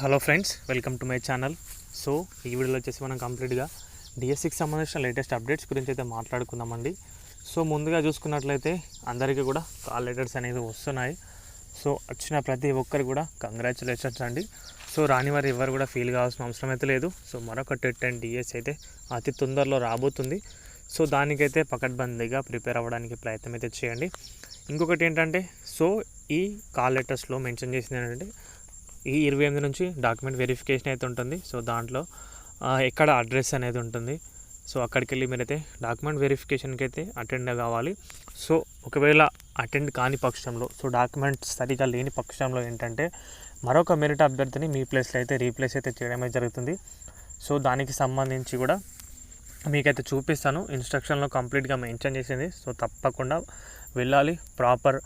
Hello friends welcome to my channel. So ఈ వీడియోలో వచ్చేసి మనం కంప్లీట్గా డిఎస్సికి సంబంధించిన లేటెస్ట్ అప్డేట్స్ గురించి అయితే మాట్లాడుకుందామండి. సో ముందుగా చూసుకున్నట్లయితే అందరికీ కూడా కాల్ లెటర్స్ అనేది వస్తున్నాయి. సో వచ్చిన ప్రతి ఒక్కరు కూడా కంగ్రాచులేషన్స్ అండి. సో రాని వారు ఎవరు కూడా ఫీల్ కావాల్సిన అవసరం అయితే లేదు. సో మరొక టెట్ అండ్ డిఎస్ అయితే అతి తొందరలో రాబోతుంది. సో దానికైతే పకడ్బందీగా ప్రిపేర్ అవ్వడానికి ప్రయత్నం అయితే చేయండి. ఇంకొకటి ఏంటంటే సో ఈ కాల్ లెటర్స్లో మెన్షన్ చేసింది ఏంటంటే ఈ ఇరవై ఎనిమిది నుంచి డాక్యుమెంట్ వెరిఫికేషన్ అయితే ఉంటుంది. సో దాంట్లో ఎక్కడ అడ్రస్ అనేది ఉంటుంది. సో అక్కడికి వెళ్ళి మీరైతే డాక్యుమెంట్ వెరిఫికేషన్కి అయితే అటెండ్ కావాలి. సో ఒకవేళ అటెండ్ కాని పక్షంలో సో డాక్యుమెంట్స్ సరిగా లేని పక్షంలో ఏంటంటే మరొక మెరిట్ అభ్యర్థిని మీ ప్లేస్లో అయితే రీప్లేస్ అయితే చేయడమే జరుగుతుంది. సో దానికి సంబంధించి కూడా మీకైతే చూపిస్తాను. ఇన్స్ట్రక్షన్లో కంప్లీట్గా మెన్షన్ చేసింది. సో తప్పకుండా వెళ్ళాలి. ప్రాపర్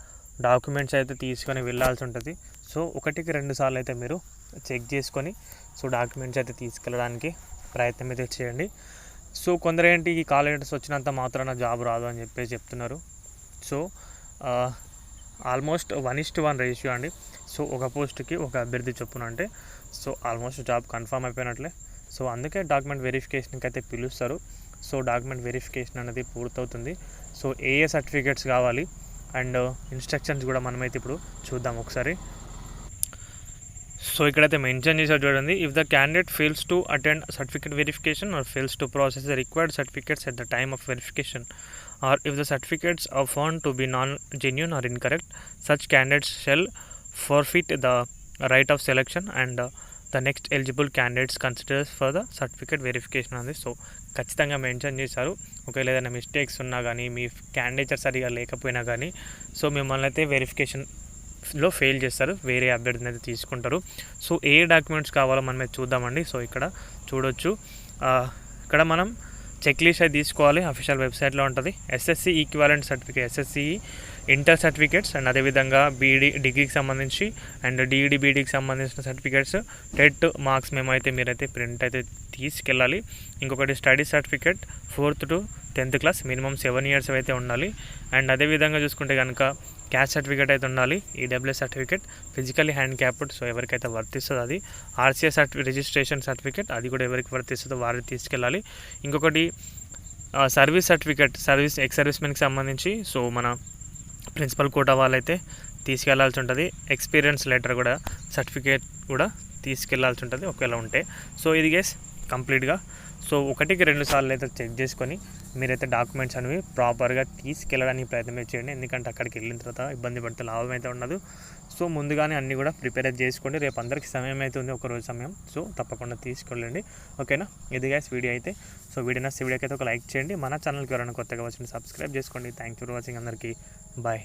డాక్యుమెంట్స్ అయితే తీసుకొని వెళ్ళాల్సి ఉంటుంది. సో ఒకటికి రెండు సార్లు అయితే మీరు చెక్ చేసుకొని సో డాక్యుమెంట్స్ అయితే తీసుకెళ్ళడానికి ప్రయత్నం అయితే చేయండి. సో కొందరు ఏంటి ఈ కాల్ లెటర్స్ వచ్చినంత మాత్రాన జాబ్ రాదు అని చెప్పేసి చెప్తున్నారు. So almost one is to one ratio అండి. సో ఒక పోస్ట్కి ఒక అభ్యర్థి చొప్పున అంటే సో ఆల్మోస్ట్ జాబ్ కన్ఫర్మ్ అయిపోయినట్లే. సో అందుకే డాక్యుమెంట్ వెరిఫికేషన్కి అయితే పిలుస్తారు. సో డాక్యుమెంట్ వెరిఫికేషన్ అనేది పూర్తవుతుంది. సో ఏ ఏ సర్టిఫికేట్స్ కావాలి అండ్ ఇన్స్ట్రక్షన్స్ కూడా మనమైతే ఇప్పుడు చూద్దాం ఒకసారి. సో ఇక్కడైతే మెన్షన్ చేశారు చూడండి. If the candidate fails to attend certificate verification or fails to process the required certificates at the time of verification or if the certificates are found to be non genuine or incorrect such candidates shall forfeit the right of selection and the next eligible candidates considers for the certificate verification అనేది so ఖచ్చితంగా mention చేశారు. ఒకవేళ ఏదైనా mistakes ఉన్నా కానీ మీ candidature సరిగా లేకపోయినా కానీ సో మిమ్మల్ని అయితే వెరిఫికేషన్ లో ఫెయిల్ చేస్తారు వేరే అభ్యర్థిని అయితే తీసుకుంటారు. సో ఏ డాక్యుమెంట్స్ కావాలో మనం చూద్దామండి. సో ఇక్కడ చూడొచ్చు. ఇక్కడ మనం చెక్ లిస్ట్ అయితే తీసుకోవాలి. అఫీషియల్ వెబ్సైట్లో ఉంటుంది. SSC equivalent certificate SSC inter certificates and అదేవిధంగా బీడీ డిగ్రీకి సంబంధించి అండ్ డిఈడి బీడీకి సంబంధించిన సర్టిఫికేట్స్ టెట్ మార్క్స్ మేమైతే అయితే మీరైతే ప్రింట్ అయితే తీసుకెళ్ళాలి. ఇంకొకటి study certificate fourth to tenth class minimum seven years అయితే ఉండాలి. అండ్ అదేవిధంగా చూసుకుంటే కనుక క్యాస్ట్ సర్టిఫికేట్ అయితే ఉండాలి. EWS certificate physically handicapped so ఎవరికైతే వర్తిస్తుందో అది. ఆర్సీఎస్ సర్టి రిజిస్ట్రేషన్ సర్టిఫికేట్ అది కూడా ఎవరికి వర్తిస్తుందో వారికి తీసుకెళ్ళాలి. ఇంకొకటి సర్వీస్ సర్టిఫికేట్ సర్వీస్ ఎక్స్ సర్వీస్మెన్కి సంబంధించి సో మన ప్రిన్సిపల్ కోటా వాళ్ళైతే తీసుకెళ్ళాల్సి ఉంటుంది. ఎక్స్పీరియన్స్ లెటర్ కూడా సర్టిఫికేట్ కూడా తీసుకెళ్ళాల్సి ఉంటుంది. ఒకవేళ ఉంటే. సో ఇది గేస్ కంప్లీట్గా సో ఒకటికి రెండు సార్లు అయితే చెక్ చేసుకొని మీరైతే డాక్యుమెంట్స్ అనేవి ప్రాపర్గా తీసుకెళ్ళడానికి ప్రయత్నం చేయండి. ఎందుకంటే అక్కడికి వెళ్ళిన తర్వాత ఇబ్బంది పడితే లాభం అయితే ఉండదు. సో ముందుగానే అన్నీ కూడా ప్రిపేర్ చేసుకోండి. రేపు అందరికి సమయం అయితే ఉంది ఒక రోజు సమయం. సో తప్పకుండా తీసుకెళ్ళండి. ఓకేనా? ఇది గైస్ వీడియో అయితే. సో వీడియో నచ్చితే వీడియోకి అయితే ఒక లైక్ చేయండి. మన ఛానల్కి ఎవరైనా కొత్తగా వచ్చింది సబ్స్క్రైబ్ చేసుకోండి. థ్యాంక్ యూ ఫర్ వాచింగ్ అందరికీ. బాయ్